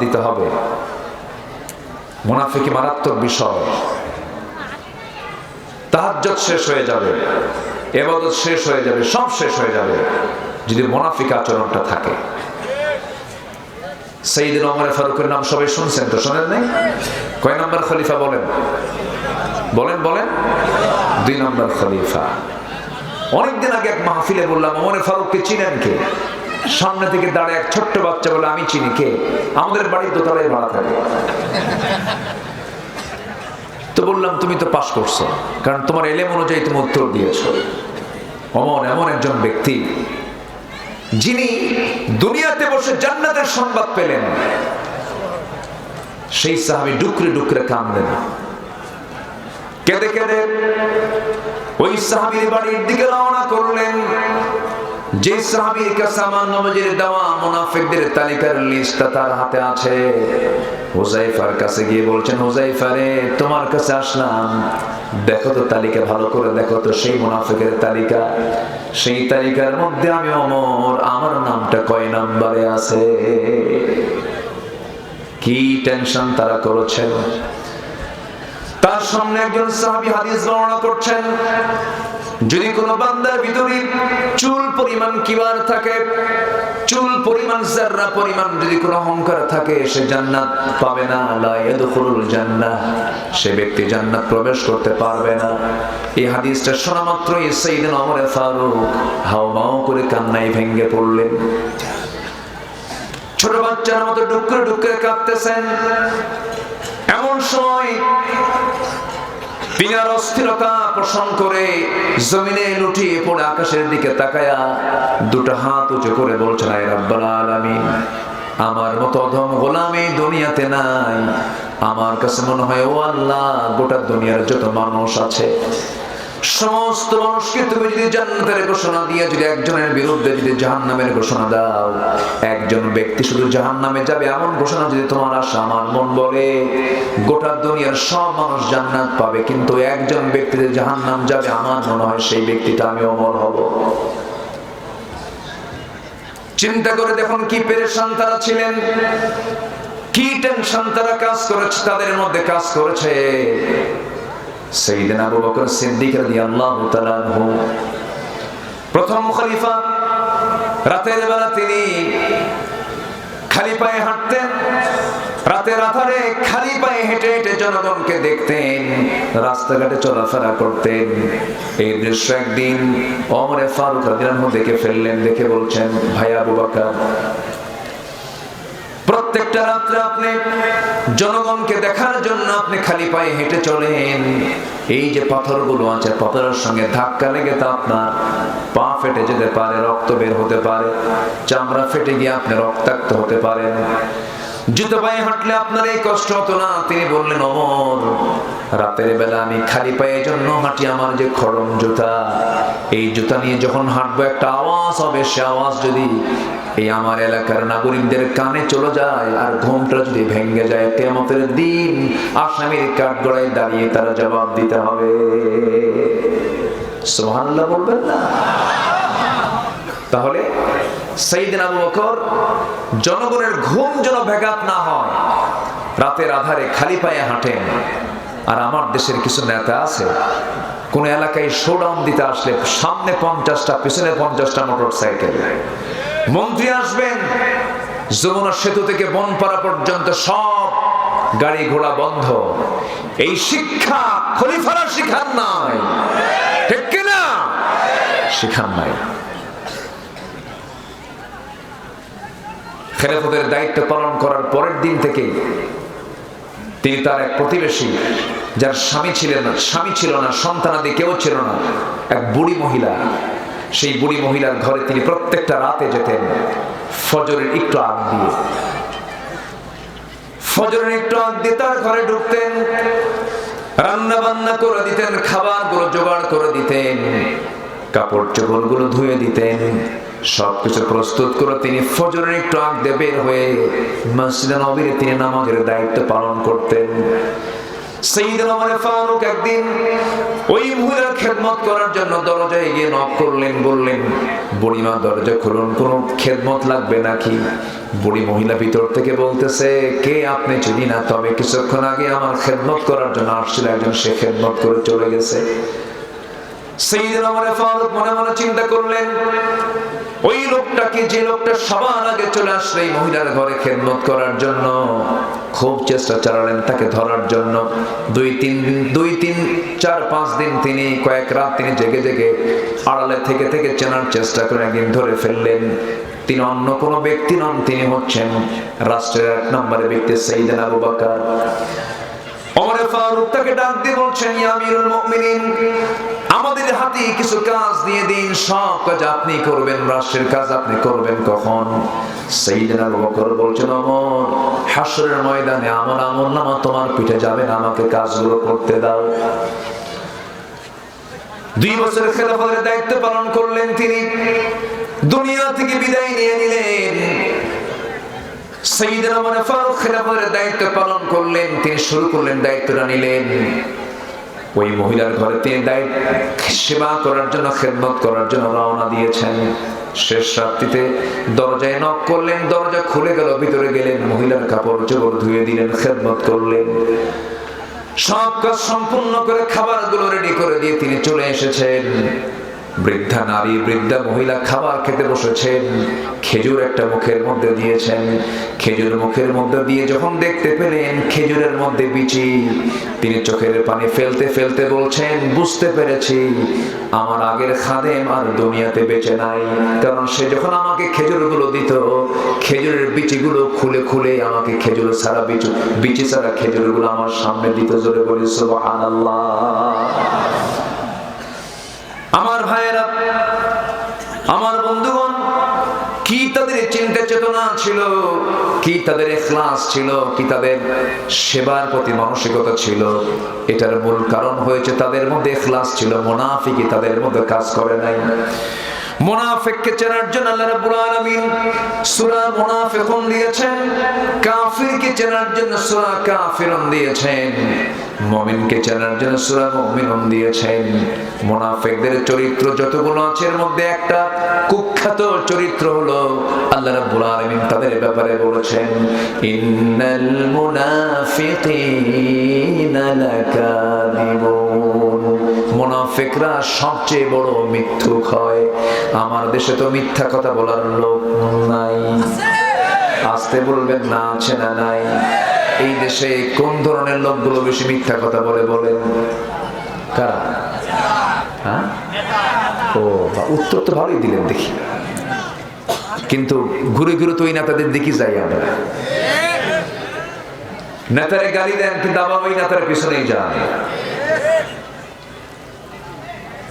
দিতে হবে। মুনাফিকি মারাত্মক বিষয়। তাহাজ্জত শেষ হয়ে যাবে। এবাদত শেষ হয়ে যাবে, সব শেষ হয়ে যাবে, যদি মোনাফিক আচরণটা থাকে। সেইদিন অমর ফারুকের নাম সবাই শুনছেন তো, শোনেন নাই? কয় নম্বর খলিফা বলেন? বলেন বলেন। দুই নম্বর খলিফা। অনেকদিন আগে এক মাহফিলে বললাম অমর ফারুককে চিনেন কে? সামনে থেকে দাঁড়ায় এক ছোট্ট বাচ্চা বলে, আমি চিনি, কে? আমাদের বাড়ির দোতলায় ভাড়া থাকে। তো বললাম, তুমি তো পাশ করছ, কারণ তোমার এলেম অনুযায়ী তুমি উত্তর দিয়েছ। অমর এমন একজন ব্যক্তি, যিনি দুনিয়াতে বসে জান্নাতের সংবাদ পেলেন। সেই সাহাবি ডুকরে ডুকরে কামলেন কেঁদে কেঁদে ওই সাহাবির বাড়ির দিকে রওনা করলেন। যে সাহাবীর কাছে আমার নবজির দেওয়া মুনাফিকদের তালিকার লিস্টটা তার হাতে আছে। হুজাইফার কাছে গিয়ে বলছেন হুজাইফা রে, তোমার কাছে আসলাম। দেখো তো তালিকা ভালো করে, দেখো তো সেই মুনাফিকের তালিকা। সেই তালিকার মধ্যে আমি অমর, আমার নামটা কয় নাম্বারে আছে? কি টেনশন তারা করেছেন? তার সামনে একজন সাহাবী হাদিস বর্ণনা করছেন, যদি কোনো বান্দার ভিতরে চুল পরিমাণ কিবার থাকে, চুল পরিমাণ জাররা পরিমাণ, যদি কোনো অহংকার থাকে, সে জান্নাত পাবে না। লা ইয়াদখুলুল জান্নাহ, সে ব্যক্তি জান্নাত প্রবেশ করতে পারবে না। এই হাদিসটা শোনা মাত্রই সাইয়েদনা ওমর ফারুক হাওমাও করে কান্নায় ভেঙে পড়লেন। ছোট বাচ্চার মতো ডুকরে ডুকরে কাঁদতেছেন। এমন সময় পিনার অস্থিরতা পোষণ করে জমিনে লুটিয়ে পড়ে আকাশের দিকে তাকায়া দুটো হাত উঁচু করে বলছে, আয় রাব্বাল আলামিন, আমার মতো অধম গোলামি দুনিয়াতে নাই। আমার কাছে মনে হয়, ও আল্লাহ, গোটা দুনিয়ার যত মানুষ আছে সমস্ত মানুষকে তুমি যদি জান্নাতের ঘোষণা দিয়ে যদি একজনের বিরুদ্ধে যদি জাহান্নামের ঘোষণা দাও, একজন ব্যক্তি শুধু জাহান্নামে যাবে এমন ঘোষণা যদি তোমার আসে, আমার মন বলে। গোটা দুনিয়ার সব মানুষ জান্নাত পাবে, কিন্তু একজন ব্যক্তি যে জাহান্নাম যাবে, আমার মনে হয় সেই ব্যক্তিটা আমি অমর হব। চিন্তা করে দেখুন কি পেরেশান তারা ছিলেন, কি টেনশন তারা কাজ করেছে, তাদের মধ্যে কাজ করেছে। সৈয়দিন আবু বকর সিদ্দিক তাআলা আনহু। প্রথম খলিফা, রাতের বেলা তিনি খালি পায়ে হাঁটতেন, রাতের আধারে খালি পায়ে হেঁটে হেঁটে জনগণকে দেখতেন, রাস্তাঘাটে চলাফেরা করতেন। এই দৃশ্য একদিন অমরে ফারুক রাদিয়াল্লাহু দেখে ফেললেন, দেখে বলছেন, ভাই আবু প্রত্যেকটা রাত্রে আপনি জনগণকে দেখার জন্য আপনি খালি পায়ে হেঁটে চলেন। এই যে পাথরগুলো আছে, পাথরের সঙ্গে ধাক্কা লেগে তো আপনার পা ফেটে যেতে পারে, রক্ত বের হতে পারে, চামড়া ফেটে গিয়ে আপনি রক্তাক্ত হতে পারেন। জুতো পায়ে হাঁটলে আপনার এই কষ্ট হতো না। তিনি বললেন, অমর, রাতের বেলা আমি খালি পায়ে জন্য হাঁটি আমার যে খড়ম জুতা। এই জুতা নিয়ে যখন হাঁটবো, একটা আওয়াজ হবে। সে আওয়াজ যদি এই আমার এলাকার নাগরিকদের কানে চলে যায় আর ঘুমটা যদি ভেঙে যায় কেমতের দিন আসামির কাঠগড়ায় দাঁড়িয়ে তারা জবাব দিতে হবে। সুবহানাল্লাহ বলবেন না? তাহলে জনগণের ঘুম যেন ব্যাঘাত না হয়, রাতের আধারে খালি পায়ে হাঁটেন। আর আমার দেশের কিছু নেতা আছে, কোন এলাকায় শোডাউন দিতে আসলে সামনে পঞ্চাশটা, পিছনে পঞ্চাশটা মোটর সাইকেল মন্ত্রী আসবেন। যমুনা সেতু থেকে বনপাড়া পর্যন্ত সব গাড়ি ঘোড়া বন্ধ। এই শিক্ষা খলিফারা শিখান নাই। ঠিক কিনা? শিখান নাই। খেলাফতের দায়িত্ব পালন করার পরের দিন থেকে তিনি তার এক প্রতিবেশী, যার স্বামী ছিলেন না, স্বামী ছিল না সন্তানাদি কেউ ছিল না, এক বুড়ি মহিলা সেই বুড়ি মহিলার ঘরে তিনি প্রত্যেকটা রাতে যেতেন। ফজরের একটু আগ দিয়ে। ফজরের একটু আগ দিয়ে তার ঘরে ঢুকতেন। রান্না বান্না করে দিতেন খাবারগুলো জোগাড় করে দিতেন। কাপড় চোপড়গুলো ধুয়ে দিতেন। সবকিছু প্রস্তুত করে তিনি ফজরের একটু আগ দিয়ে বের হয়ে মসজিদে নবীরে তিনি নামাজের দায়িত্ব পালন করতেন। বুড়িমা, দরজা খুলুন, কোনো খেদমত লাগবে নাকি? বুড়ি ভিতর থেকে বলতেছে, কে আপনি চিনি না? তবে কিছুক্ষণ আগে আমার খেদমত করার জন্য আসছিল একজন, সে খেদমত করে চলে গেছে। সেইদিন আমার ফারুক মনে মনে চিন্তা করলেন, ওই লোকটাকে যে লোকটা সবার আগে চলে আসলে এই মহিলার ঘরে খেদমত করার জন্য? খুব চেষ্টা চালালেন তাকে ধরার জন্য। দুই তিন দিন, দুই তিন, চার, পাঁচ দিন তিনি কয়েক রাত তিনি জেগে জেগে আড়ালে থেকে থেকে চেনার চেষ্টা করে একদিন ধরে ফেললেন। তিনি অন্য কোনো ব্যক্তি নন, তিনি হচ্ছেন রাষ্ট্রের এক নম্বরের ব্যক্তি সেইদিন আবু বাকার। ওমরে ফারুক তাকে ডাক দিয়ে বলছেন, ইয়া আমিরুল মুমিনিন আমাদের হাতে কিছু কাজ দিয়ে দিন, সব কাজ আপনি করবেন রাষ্ট্রের কাজ আপনি করবেন কখন? দুই বছর দায়িত্ব পালন করলেন তিনি। দুনিয়া থেকে বিদায় নিয়ে নিলেন। খেলাফতের দায়িত্ব পালন করলেন, তিনি শুরু করলেন, দায়িত্বটা নিলেন। ওই মহিলার ঘরে তিনি দায়িত্ব সেবা করার জন্য, খেদমত করার জন্য রওনা দিয়েছেন। শেষ রাত্রিতে দরজায় নক করলেন, দরজা খুলে গেল, ভিতরে গেলেন, মহিলার কাপড় চোপড় ধুয়ে দিলেন, খেদমত করলেন। সব কাজ সম্পূর্ণ করে খাবারগুলো রেডি করে দিয়ে তিনি চলে এসেছেন। বৃদ্ধা নারী, বৃদ্ধা মহিলা খাবার খেতে বসেছেন, খেজুর একটা মুখের মধ্যে দিয়েছেন। খেজুর মুখের মধ্যে দিয়ে যখন দেখতে পেলেন খেজুরের মধ্যে বিচি, তিনি চোখের পানি ফেলতে ফেলতে বলছেন, বুঝতে পেরেছি, আমার আগের খাদেম আর দুনিয়াতে বেঁচে নাই। কারণ সে যখন আমাকে খেজুরগুলো দিত, খেজুরের বিচিগুলো খুলে খুলে আমাকে খেজুর ছাড়া বিচু, বিচি ছাড়া খেজুরগুলো আমার সামনে দিত। জোরে বলি সুবহানাল্লাহ। আমার ভাইয়েরা, আমার বন্ধুগণ, কি তাদের চিন্তা চেতনা ছিল? কি তাদের এখলাস ছিল? কি তাদের সেবার প্রতি মানসিকতা ছিল? এটার মূল কারণ হয়েছে তাদের মধ্যে এখলাস ছিল। মোনাফিকি তাদের মধ্যে কাজ করে নাই। মুনাফিককে চেনার জন্য আল্লাহ রাব্বুল আলামিন সূরা মুনাফিকুন দিয়েছেন। কাফিরকে চেনার জন্য সূরা কাফিরুন দিয়েছেন। মুমিনকে চেনার জন্য সূরা মুমিনুন দিয়েছেন। মুনাফিকদের চরিত্র যতগুলো আছে, এর মধ্যে একটা কুখ্যাত চরিত্র হলো আল্লাহ রাব্বুল আলামিন তাদের ব্যাপারে বলেছেন, ইন্নাল মুনাফিকিনা লাকাযিবুন। মুনাফিকরা সবচেয়ে বড় মিথ্যুক হয়। আমার দেশে তো মিথ্যা কথা বলার লোক নাই। আসতে বলবেন না, আছে না নাই? এই দেশে কোন ধরনের লোকগুলো বেশি মিথ্যা কথা বলে বলেন? কারা? হ্যাঁ? ও উত্তর তো ভালোই দিলেন, দেখি। কিন্তু ঘুরে ঘুরে তো ওই নেতাদের দেখি যাই আমরা। নেতারে গালি দেন, কিন্তু আবার ওই নেতার পিছনেই যান।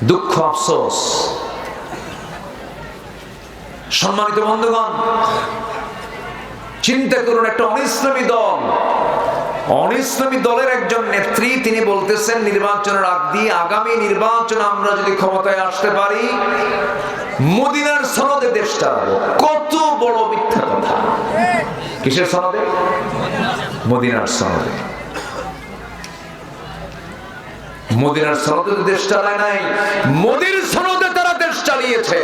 দুঃখ, আফসোস। সম্মানিত বন্ধুগণ চিন্তা করুন, একটা অনিসলামী দল। অনিসলামী দলের একজন নেত্রী, তিনি বলতেছেন, নির্বাচনের আগ দিয়ে আগামী নির্বাচন আমরা যদি ক্ষমতায় আসতে পারি, মদিনার সনদে দেশ চালাবো। কত বড় মিথ্যা কথা। কিসের সনদে? মদিনার সনদে। মদিনার সনদে তো দেশ চালায় নাই, মোদির সনদে তারা দেশ চালিয়েছে।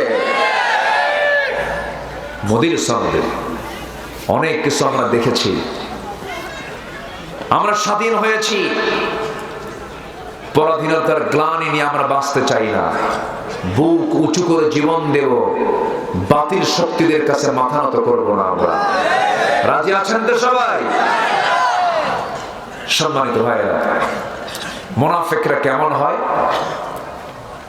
মোদির সনদে। অনেক কিছু আমরা দেখেছি। আমরা স্বাধীন হয়েছি। পরাধীনতার গ্লানি নিয়ে আমরা বাঁচতে চাই না। বুক উঁচু করে জীবন দেব। বাতিল শক্তিদের কাছে মাথা নত করব না আমরা। রাজি আছেন তো সবাই? সম্মানিত ভাইরা মোনাফেকরা কেমন হয়?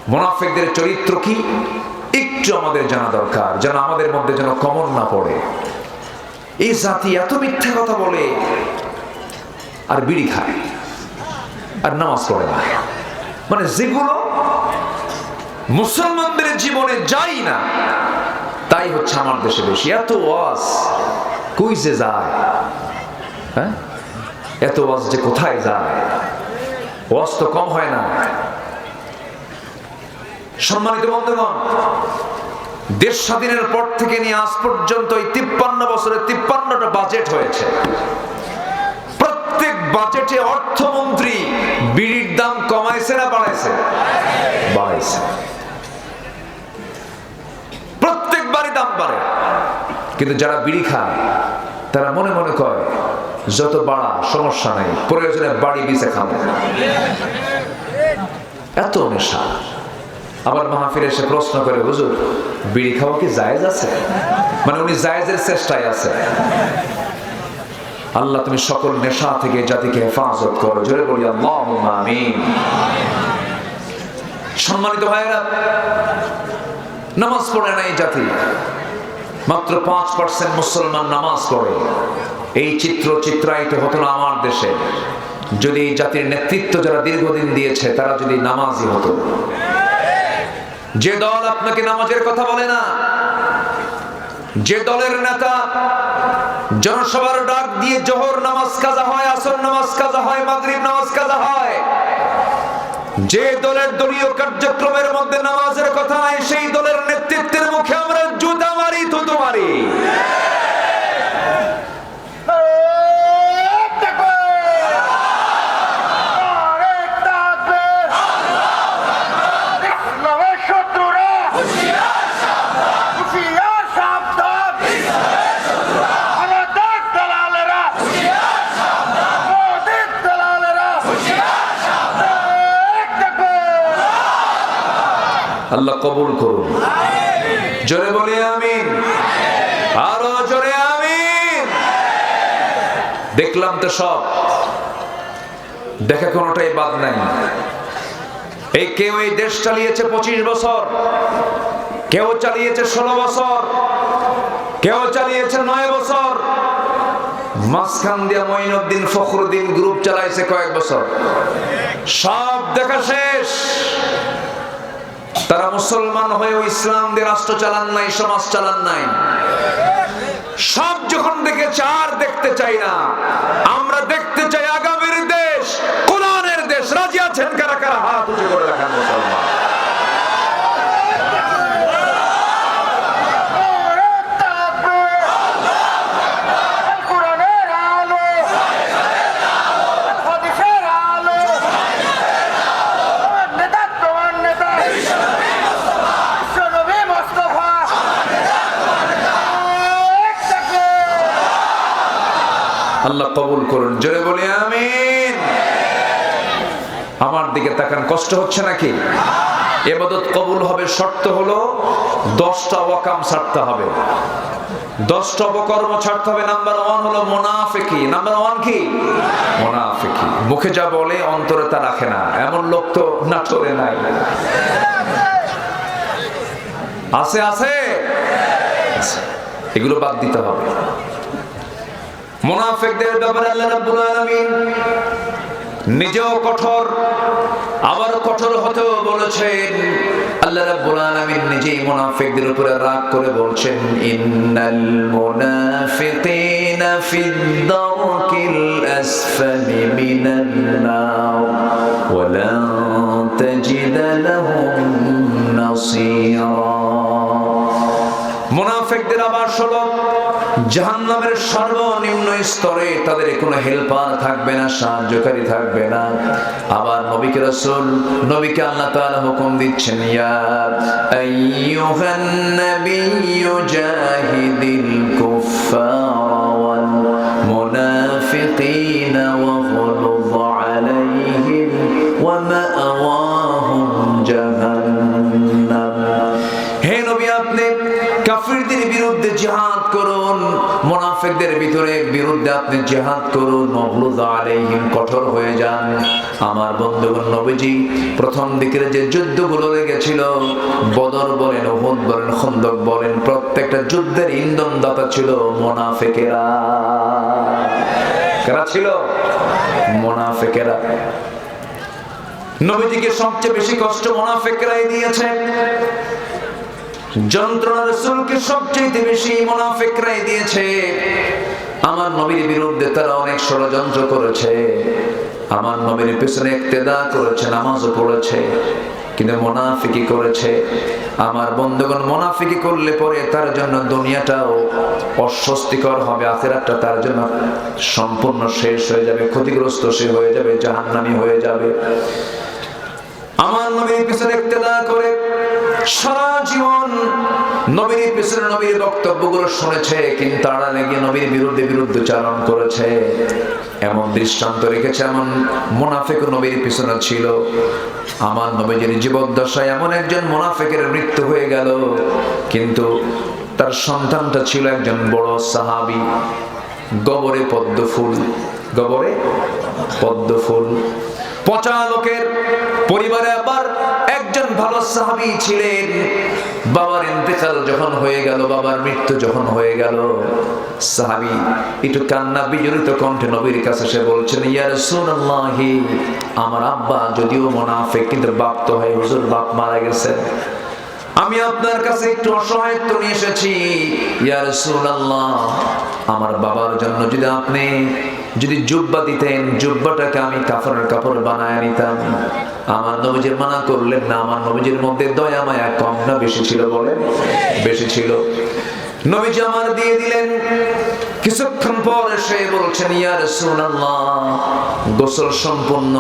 মোনাফেকদের চরিত্র কি? একটু আমাদের জানা দরকার, যেন আমাদের মধ্যে যেন কমন না পড়ে। এই জাতি এত মিথ্যা কথা বলে। আর বিড়ি খায়। আর নামাজ পড়ে না। মানে যেগুলো মুসলমানদের জীবনে যাই না, তাই হচ্ছে আমার দেশে বেশি। এত ওয়াজ কই যে যায়? হ্যাঁ? এত ওয়াজ যে কোথায় যায়? ওয়াজ তো কম হয় না। সম্মানিত বন্ধুগণ দেশ স্বাধীনের পর থেকে নিয়ে আজ পর্যন্ত এই তিপ্পান্ন বছরে তিপ্পান্নটা বাজেট হয়েছে। প্রত্যেক বাজেটে অর্থমন্ত্রী বিড়ির দাম কমাইছে না বাড়াইছে? বাড়াইছে। প্রত্যেকবারই দাম বাড়ে। কিন্তু যারা বিড়ি খায়, তারা মনে মনে কয়, যত বাড়া, সমস্যা নাই, প্রয়োজনে বাড়ি বিছে খাবে। এত নেশা। আবার মাহফিল এসে প্রশ্ন করে, হুজুর, বিড়ি খাওয়া কি জায়েজ আছে? মানে উনি জায়েজের চেষ্টায় আছে আল্লাহ, তুমি সকল নেশা থেকে জাতিকে হেফাজত করো। জোরে বলি আল্লাহ আমিন। সম্মানিত ভাইরা নামাজ পড়ে না এই জাতি। মাত্র পাঁচ পার্সেন্ট মুসলমান নামাজ পড়ে। এই চিত্র চিত্রায়িত হতো না আমার দেশে। যদি এই জাতির নেতৃত্ব যারা দীর্ঘদিন দিয়েছে, তারা যদি নামাজই হতো। যে দল আপনাকে নামাজের কথা বলে না, যে দলের নেতা জনসভার ডাক দিয়ে জোহর নামাজ কাজা হয়, আসর নামাজ কাজা হয়, মাগরিব নামাজ কাজা হয়, যে দলের দলীয় কার্যক্রমের মধ্যে নামাজের কথা নাই, সেই দলের নেতৃত্বের মুখে আমরা জুতা মারি, থুতু মারি। আল্লাহ কবুল করুন। জোরে বলি আমিন। আরও জোরে আমিন। দেখলাম তো সব। দেখা কোনোটাই বাদ নাই। এই কেউ এই দেশ চালিয়েছে পঁচিশ বছর, কেউ চালিয়েছে ষোলো বছর, কেউ চালিয়েছে নয় বছর। মাঝখান দিয়া মঈনুদ্দিন ফখরুদ্দিন গ্রুপ চালাইছে কয়েক বছর। সব দেখা শেষ। তারা মুসলমান হয়েও ইসলাম দিয়ে রাষ্ট্র চালান নাই, সমাজ চালান নাই, সব যখন দেখেছে, আর দেখতে চাই না। আমরা দেখতে চাই আগামীর দেশ, কোরআনের দেশ। রাজি আছেন কারা কারা? হাত উঁচু করে রাখেন মুসলমান। আল্লাহ কবুল করুন। জোরে বলি, আমিন। আমার দিকে তাকান, কষ্ট হচ্ছে নাকি? এবাদত কবুল হবে, শর্ত হলো দশটা ওয়াকাম ছাড়তে হবে। দশটা অপকর্ম ছাড়তে হবে, নাম্বার ওয়ান হলো মোনাফেকি। নাম্বার ওয়ান কি? মোনাফেকি। মুখে যা বলে, অন্তরে তা রাখে না। এমন লোক তো নাটোরে নাই। আছে? আছে। এগুলো বাদ দিতে হবে। মুনাফিকদের ব্যাপারে আল্লাহ রাব্বুল আলামিন নিজেও কঠোর আবার কঠোর হতেও বলেছেন। আল্লাহ রাব্বুল আলামিন নিজেই মুনাফিকদের উপরে রাগ করে বলছেন, ইন্নাল মুনাফিকিনা ফিদ দারকিল আসফালি মিনান নার ওয়া লান তাজিদ লাহুম নাসীরা. মুনাফিকদের আবাস হলো জাহান্নামের সর্বনিম্ন স্তরে তাদের কোনো হেল্পার থাকবে না, সাহায্যকারী থাকবে না। আবার নবীকে রাসূল, নবীকে আল্লাহ তাআলা হুকুম দিচ্ছেন, ইয়া আইয়ুহান নাবিয়্যু জাহিদিল কুফফারা। করুন মুনাফিকদের ভিতরে বিরুদ্ধে আপনি জিহাদ করুন কঠোর হয়ে যান। আমার বন্ধুগণ নবীজি, প্রথম দিকের যে যুদ্ধগুলো লেগেছিল, বদর বলেন, উহুদ বলেন, খন্দক বলেন, প্রত্যেকটা যুদ্ধের ইন্ধন দাতা ছিল মুনাফিকেরা। কারা ছিল? মুনাফিকেরা। নবীজিকে সবচেয়ে বেশি কষ্ট মুনাফিকরাই দিয়েছে। যন্ত্রণা রসুলকে সবচেয়ে বেশি মুনাফিকরাই দিয়েছে। আমার নবীর বিরুদ্ধে তারা অনেক ষড়যন্ত্র করেছে। আমার নবীর পেছনে ইক্তেদা করেছে, নামাজও পড়েছে, কিন্তু মুনাফিকি করেছে। আমার বন্ধুগণ মোনাফিকি করলে পরে তার জন্য দুনিয়াটাও অস্বস্তিকর হবে, আখেরাতটা তার জন্য সম্পূর্ণ শেষ হয়ে যাবে, ক্ষতিগ্রস্ত সে হয়ে যাবে, জাহান্নামী হয়ে যাবে। আমার নবীর পিছনে ইক্তেদা করে সারা জীবন নবীর পিছনে নবীর বক্তব্যগুলো শুনেছে, কিন্তু আড়ালে গিয়ে নবীর বিরুদ্ধে বিরুদ্ধে চারণ করেছে। এমন দৃষ্টান্ত রেখেছে, এমন মোনাফেক নবীর পিছনে ছিল। আমার নবীজির জীবদ্দশায় এমন একজন মোনাফেকের মৃত্যু হয়ে গেল, কিন্তু তার সন্তানটা ছিল একজন বড় সাহাবি। গবরে পদ্ম ফুল। গবরে পদ্ম ফুল। পচা লোকের পরিবারে আবার ভালো সাহাবি ছিলেন। বাবার ইন্তেকাল যখন হয়ে গেল, বাবার মৃত্যু যখন হয়ে গেল, সাহাবি একটু কান্না বিজড়িত কণ্ঠে নবীর কাছে সে বলছেন, ইয়া রাসূলুল্লাহি, আমার আব্বা যদিও মুনাফিক, কিন্তু বাপ তো হয় হুজুর, বাপ মারা গেছে। আমি আপনার কাছে একটু অসহায়ত্ব নিয়ে এসেছি। ইয়া রাসূলুল্লাহ, আমার বাবার জন্য যদি আপনি যদি জুব্বা দিতেন, জুব্বাটাকে আমি কাপড়ের কাপড় বানায় নিতাম। আমার নবীজির মানা করলেন না, আমার নবীজির মধ্যে দয়া মায়া কম না, বেশি ছিল বলে বেশি ছিল। নবীজি আমার দিয়ে দিলেন কিছুক্ষণ পর এসে বলছেন ইয়া রাসূলুল্লাহ, গোসল সম্পূর্ণ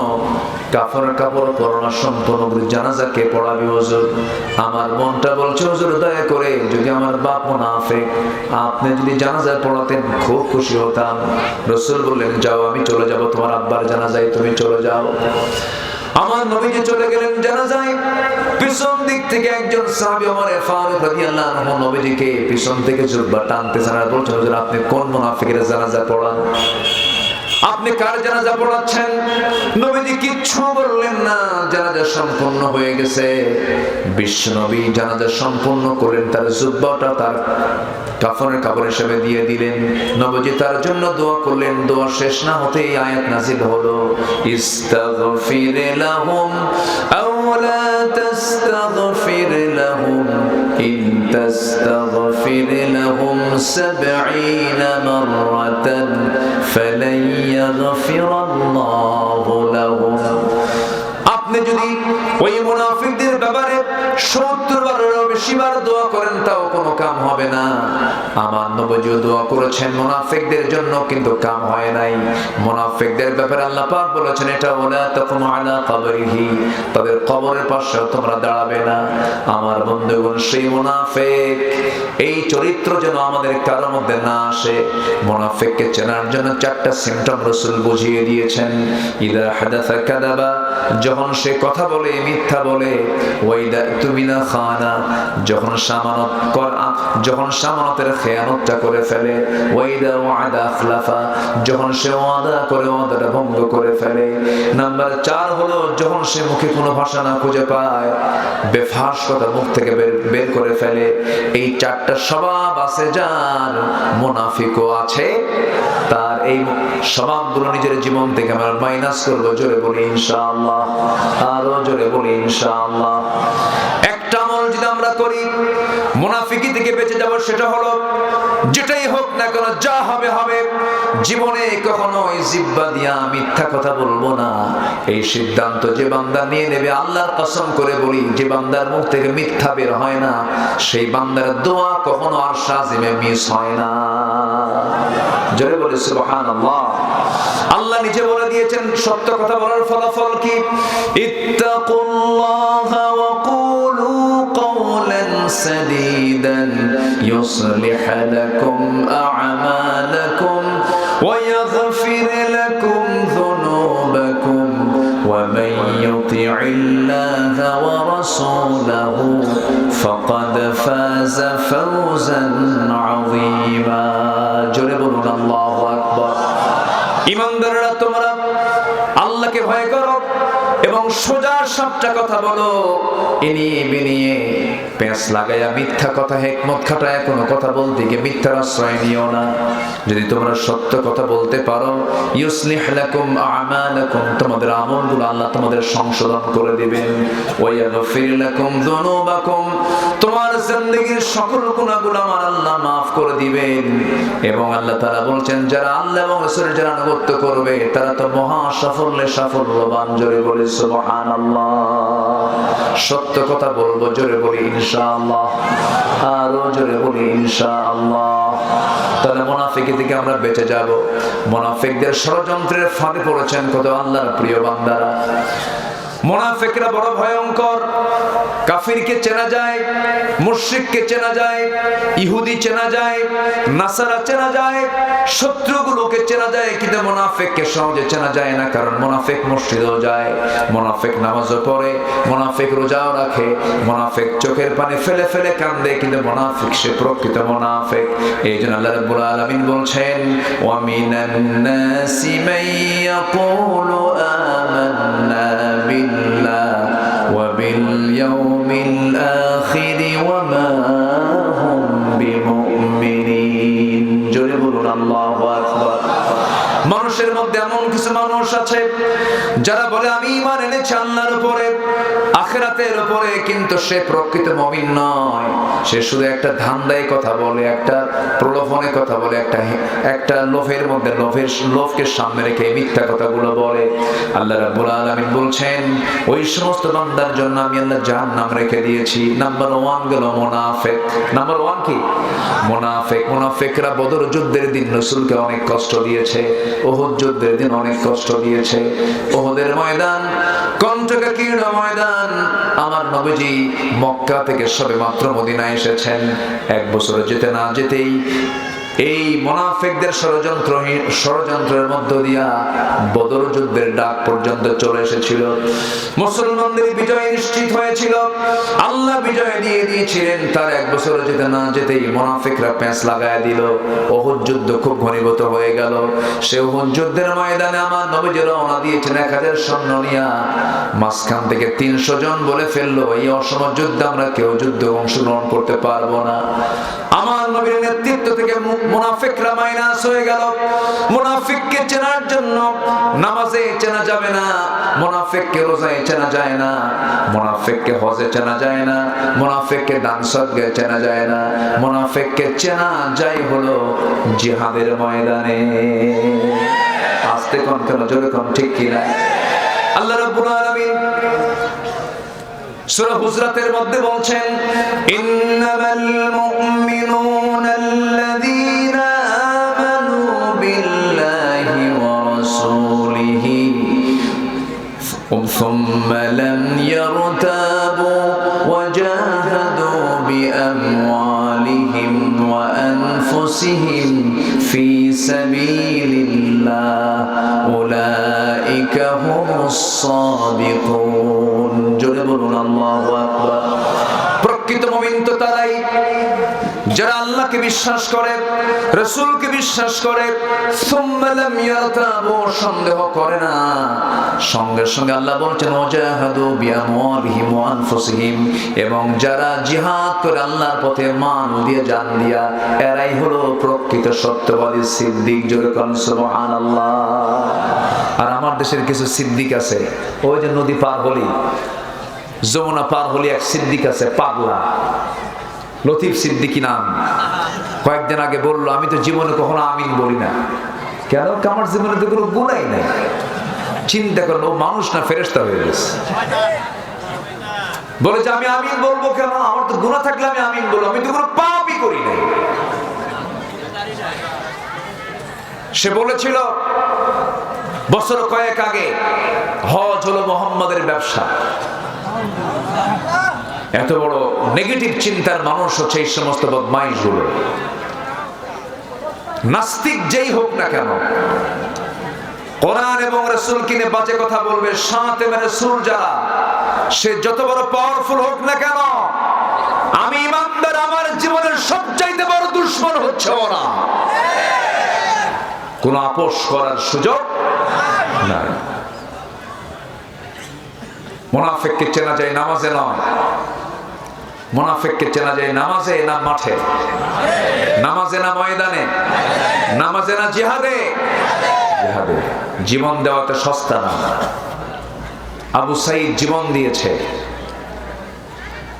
কাপড় কাপড় পরনা সম্পূর্ণ জানাজাকে পড়াবি হুজুর? আমার মনটা বলছে, হুজুর, দয়া করে যদি আমার বাপ মুনাফিক, আপনি যদি জানাজা পড়াতেন, খুব খুশি হতাম। রসুল বললেন, যাও, আমি চলে যাব, তোমার আব্বার জানাজায় তুমি চলে যাও। আমার নবীজি চলে গেলেন জানাজায়। পিছন দিক থেকে একজন সাহাবী ওমর ফারুক রাদিয়াল্লাহু আনহু নবীজিকে পিছন থেকে জুব্বা টানতে সারা বলছেন আপনি কোন মুনাফিকের জানাজা পড়ান? আপনি কার জানাজা পড়াচ্ছেন? নবীজি কিচ্ছু বললেন না, জানাজা সম্পূর্ণ হয়ে গেছে। বিশ্ব নবী জানাজা সম্পূর্ণ করলেন, তার জুব্বাটা তার কাফনের কাপড় হিসেবে দিয়ে দিলেন। নবজি তার জন্য দোয়া করলেন, দোয়া শেষ না হতেই আয়াত নাজিল হলো। ইস্তাগফির লাহুম আও লা তাস্তাগফির লাহুম ইন তাস্তাগফির লাহুম 70 মাররাতান ফালান ইয়াগফিরাল্লাহু লাহুম আপনি যদি ওই মুনাফিকদের ব্যাপারে সত্তর বারেরও বেশি বার দোয়া করেন, তাও কোনো কাম হবে না। আমার নবজিও দোয়া করেছেন, মুনাফিকদের জন্য কিন্তু কাম হয় নাই। মুনাফিকদের ব্যাপারে আল্লাহ পাক বলেছেন, এটা ওলা তখন আলা কবরিহি। তাদের কবরের পাশে তোমরা দাঁড়াবে না। আমার বন্ধুগণ, সেই মুনাফিক, এই চরিত্র যেন আমাদের কারও মধ্যে না আসে। মুনাফিককে চেনার জন্য চারটা সিমটম রসুল বুঝিয়ে দিয়েছেন। ইদা হাদাসা কাদাবা, যখন সে কথা বলে, মিথ্যা বলে ওয়াইদা তুমি না খানা। যখন সামানত কর যখন সামানতের খেয়ানতটা করে ফেলে, ওয়াইদা ওয়াদা আখলাফা যখন সে ওয়াদা করে ওয়াদাটা ভঙ্গ করে ফেলে, নাম্বার চার হলো যখন সে মুখে কোনো ভাষা না খুঁজে পায়, বেফাস কথা মুখ থেকে বের বের করে ফেলে, এই চারটা স্বভাব আছে যার মুনাফিকও আছে, তার এই স্বভাবগুলো নিজের জীবন থেকে আমরা মাইনাস করব জোরে বলি ইনশাআল্লাহ, আরও জোরে বলি ইনশাআল্লাহ একটা আমল যদি আমরা করি মুনাফিকি থেকে বেঁচে যাব, সেটা হলো যেটাই হোক না কেন, যা হবে হবে। জীবনে কখনো ওই জিব্বা দিয়া মিথ্যা কথা বলব না। এই সিদ্ধান্ত যে বান্দা নিয়ে নেবে, আল্লাহর কসম করে বলি, যে বান্দার মুখ থেকে মিথ্যা বের হয় না, সেই বান্দার দোয়া কখনো আর সাজিমে মিস হয় না। জোরে বলে, সুবহানাল্লাহ। আল্লাহ নিজে বলে দিয়েছেন, সত্য কথা বলার ফলাফল কি? ইত্তাকুল্লাহ ওয়া سديدا يصلح لكم أعمالكم ويغفر لكم ذنوبكم ومن يطع الله ورسوله فقد فاز فوزا عظيما. جرب الله أكبر. إمام درلتو সোজা সাপটা কথা বলো। এনিয়ে পেঁচ লাগাইয়া মিথ্যা কথা, হেকমত খাটায় কোনো কথা বলতে গিয়ে মিথ্যার আশ্রয় নিও না। যদি তোমরা সত্য কথা বলতে পারো, ইউসলিহ লাকুম আমালাকুম, তোমাদের আমলগুলো আল্লাহ তোমাদের সংশোধন করে দিবেন। ওয়া ইয়াগফির লাকুম যুনুবাকুম জিন্দগির সকল গুণাগুলো আমার আল্লাহ মাফ করে দিবেন। এবং আল্লাহ বলছেন, যারা আল্লাহ এবং যারা আনুগত্য করবে, তারা তো মহা সাফল্যে সাফল্যবান, জোরে বলে সত্য কথা বলব, জোরে বলি ইনশাআল্লাহ। আরও জোরে বলি ইনশাআল্লাহ। তাহলে মোনাফিকি থেকে আমরা বেঁচে যাব। মোনাফিকদের ষড়যন্ত্রের ফাঁদে পড়েছেন কত আল্লাহর প্রিয় বান্দারা। মোনাফেকরা বড় ভয়ঙ্কর। কাফিরকে চেনা যায়, মুশরিককে চেনা যায়, ইহুদি চেনা যায়, নাসারা চেনা যায়, শত্রুগুলোকে চেনা যায়, কিন্তু মোনাফেককে সহজে চেনা যায় না, কারণ মোনাফেক মসজিদেও যায়, মোনাফেক নামাজও পড়ে, মোনাফেক রোজাও রাখে, মোনাফেক চোখের পানি ফেলে ফেলে কান্দে, কিন্তু মোনাফেক সে প্রকৃত মোনাফেক। এই জন্য আল্লাহ রাব্বুল আলামিন বলছেন, ওয়া মিনান নাসি মান ইয়াকুলু আমান্না الآخرة মানুষের মধ্যে এমন কিছু মানুষ আছে, যারা বলে, আমি ইমান এনেছি আল্লাহর উপরে, আখেরাতের উপরে, কিন্তু সে প্রকৃত মমিন নয়। সে শুধু একটা ধান্দায় কথা বলে, একটা প্রলোভনে কথা বলে, একটা একটা লোভের মধ্যে, লোভের লোভকে সামনে রেখে মিথ্যা কথাগুলো বলে। আল্লাহ রাব্বুল আলামিন বলছেন, ওই সমস্ত বান্দার জন্য আমি আল্লাহ জাহান্নাম রেখে দিয়েছি। নাম্বার ওয়ান গেল মোনাফেক। নাম্বার ওয়ান কি? মোনাফেক। মোনাফেকরা বদর যুদ্ধের দিন রসুলকে অনেক কষ্ট দিয়েছে। ওহদ যুদ্ধের দিন অনেক কষ্ট দিয়েছে। ওহদের ময়দান কণ্ঠকাকীর্ণ ময়দান। আমার নবীজি মক্কা থেকে সবে মাত্র মদিনায় এসেছেন। এক বছর যেতে না যেতেই এই মোনাফেকদের ষড়যন্ত্র ষড়যন্ত্রের মধ্য দিয়া বদর যুদ্ধের ডাক পর্যন্ত চলে এসেছিল। মুসলমানদের বিজয় নিশ্চিত হয়েছিল। আল্লাহ বিজয় দিয়ে দিয়েছিলেন। তার এক বছর যেতে না যেতেই মোনাফেকরা প্যাঁচ লাগায় দিল। ওহুদ যুদ্ধ খুব ঘনীভূত হয়ে গেল। সে ওহুদ যুদ্ধের ময়দানে আমার নবীজি রওনা দিয়েছেন এক হাজার সৈন্য নিয়া। মাঝখান থেকে তিনশো জন বলে ফেলল, এই অসম যুদ্ধে আমরা কেউ যুদ্ধ অংশগ্রহণ করতে পারব না। আমার নবীর নেতৃত্ব থেকে মুনাফিকরা মাইনাস হয়ে গেল। মুনাফিককে চেনার জন্য নামাজে চেনা যাবে না, মুনাফিককে রোজায় চেনা যায় না, মুনাফিককে হজে চেনা যায় না, মুনাফিককে চেনা যায় না, মুনাফিককে চেনা যায় হলো জিহাদের ময়দানে। আস্তে কোন কেন জোরে ঠিক কিনা আল্লাহ রাব্বুল আলামিন সূরা হুজরাতের মধ্যে বলছেন, ইন্নামাল মুমিনুনা ثم لم يرتابوا وجاهدوا بأموالهم وأنفسهم في سبيل আল্লাহকে বিশ্বাস করে, রসুলকে বিশ্বাস করে সন্দেহ করে না। সঙ্গে সঙ্গে আল্লাহ বলছেন এবং যারা জিহাদ করে আল্লাহর পথে মান দিয়ে জান দিয়া, এরাই হলো প্রকৃত সত্যবাদী সিদ্দিক। জোরে আর আমার দেশের কিছু সিদ্দিক আছে, ওই যে নদী পার হলি, যমুনা পার হলি এক সিদ্দিক আছে, পাগলা। লতিফ সিদ্দিকি নাম। কয়েকদিন আগে বলল, আমি তো জীবনে কখনো আমিন বলি না। কেন? আমার জীবনে তো কোনো গুণাই নাই। চিন্তা করল, ও মানুষ না ফেরেস্তা হয়ে গেছে। বলে যে, আমি আমিন বলব কেন? আমার তো গুণা থাকলে আমি আমিন বলব। আমি তো কোনো পাপই করি নাই। সে বলেছিল, বছর কয়েক আগে হজ হলো মোহাম্মদের ব্যবসা। এত বড় নেগেটিভ চিন্তার মানুষ হচ্ছে এই সমস্ত বদমাইশগুলো। নাস্তিক যেই হোক না কেন, কোরআন এবং রসুল কিনে বাজে কথা বলবে? সাথে মানে সুর যারা, সে যত বড় পাওয়ারফুল হোক না কেন, আমি ইমানদার, আমার জীবনের সবচাইতে বড় দুশ্মন হচ্ছে ওরা। কোন আপোষ করার সুযোগ নাই। মোনাফেককে চেনা যায় নামাজে নয়। মোনাফেককে চেনা যায় নামাজে না মাঠে? নামাজে না ময়দানে? নামাজে না জিহাদে? জিহাদে। জীবন দেওয়াতে সস্তা না। আবু সাইদ জীবন দিয়েছে।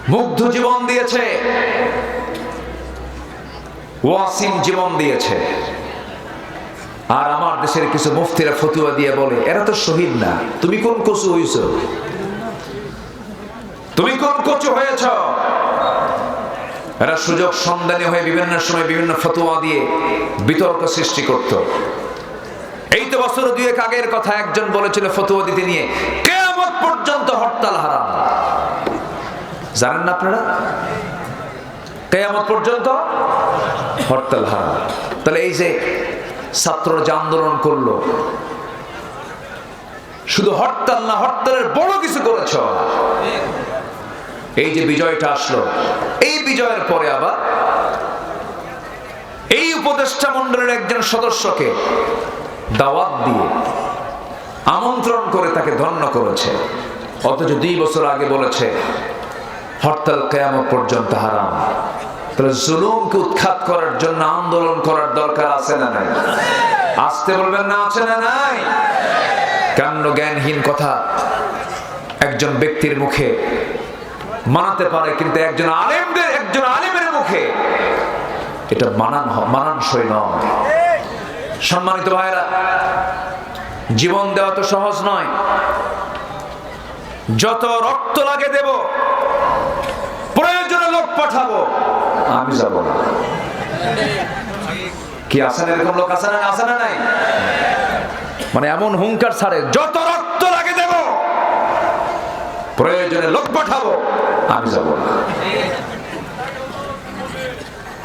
মুগ্ধ জীবন দিয়েছে। ওয়াসিম জীবন দিয়েছে। আর আমার দেশের কিছু মুফতিরা ফতুয়া দিয়ে বলে, এরা তো শহীদ না। তুমি কোন কচু হইছ? তুমি কোন কচু হয়েছ? এরা সুযোগ সন্ধানী হয়ে বিভিন্ন সময় বিভিন্ন ফতুয়া দিয়ে বিতর্ক সৃষ্টি করত। এই তো বছর দুয়েক আগের কথা, একজন বলেছিল ফতুয়া দিতে নিয়ে, কেয়ামত পর্যন্ত হরতাল হারাম। জানেন না আপনারা? কেয়ামত পর্যন্ত হরতাল হারাম। তাহলে এই যে ছাত্ররা যে আন্দোলন করল, শুধু হরতাল না, হরতালের বড় কিছু করেছ। এই যে বিজয়টা আসলো, এই বিজয়ের পরে আবার এই উপদেষ্টা মন্ডলের একজন সদস্যকে দাওয়াত দিয়ে আমন্ত্রণ করে তাকে ধন্য করেছে। অথচ দুই বছর আগে বলেছে, হরতাল কেয়ামত পর্যন্ত হারাম। তাহলে জুলুমকে উৎখাত করার জন্য আন্দোলন করার দরকার আছে না নাই? আসতে বলবেন না, আছে না নাই? কাণ্ড জ্ঞানহীন কথা? একজন ব্যক্তির মুখে মানাতে পারে, কিন্তু একজন আলেমদের, একজন আলেমের মুখে এটা মানান মানানসই নয়। সম্মানিত ভাইরা জীবন দেওয়া তো সহজ নয়। যত রক্ত লাগে দেব, প্রয়োজনে লোক পাঠাবো। আমি যাব না। কি আসেন এরকম লোক আসে না আসে না নাই? মানে এমন হুঙ্কার ছাড়ে, যত রক্ত লাগে প্রয়োজনে লোক পাঠাবো, আমি যাব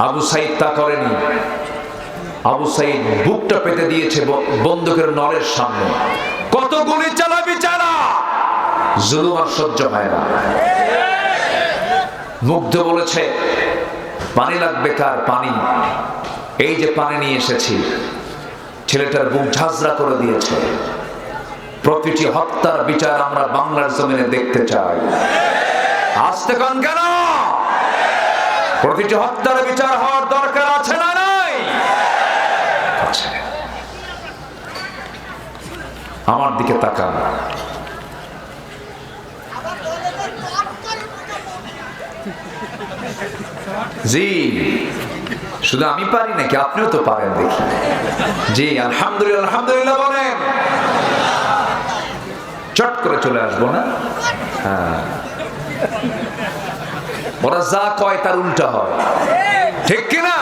আবু সাইদ তা করেনি। আবু সাইদ বুকটা পেতে দিয়েছে বন্দুকের নলের সামনে। কত গুলি চালাবি চালা, জুলুম আর সহ্য হয় না। মুগ্ধ বলেছে, পানি লাগবে কার পানি? এই যে পানি নিয়ে এসেছি, ছেলেটার বুক ঝাঁঝরা করে দিয়েছে। প্রতিটি হত্যার বিচার আমরা বাংলার জমিনে দেখতে চাই। আসতে কন কেন? প্রতিটি হত্যার বিচার হওয়ার দরকার আছে না নাই? আমার দিকে তাকান। জি, শুধু আমি পারি নাকি? আপনিও তো পারেন দেখি। জি, আলহামদুলিল্লাহ আলহামদুলিল্লাহ বলেন। চট করে চলে আসব না? হ্যাঁ। ওরা যা কয় তার উল্টা হয়। ঠিক কিনা?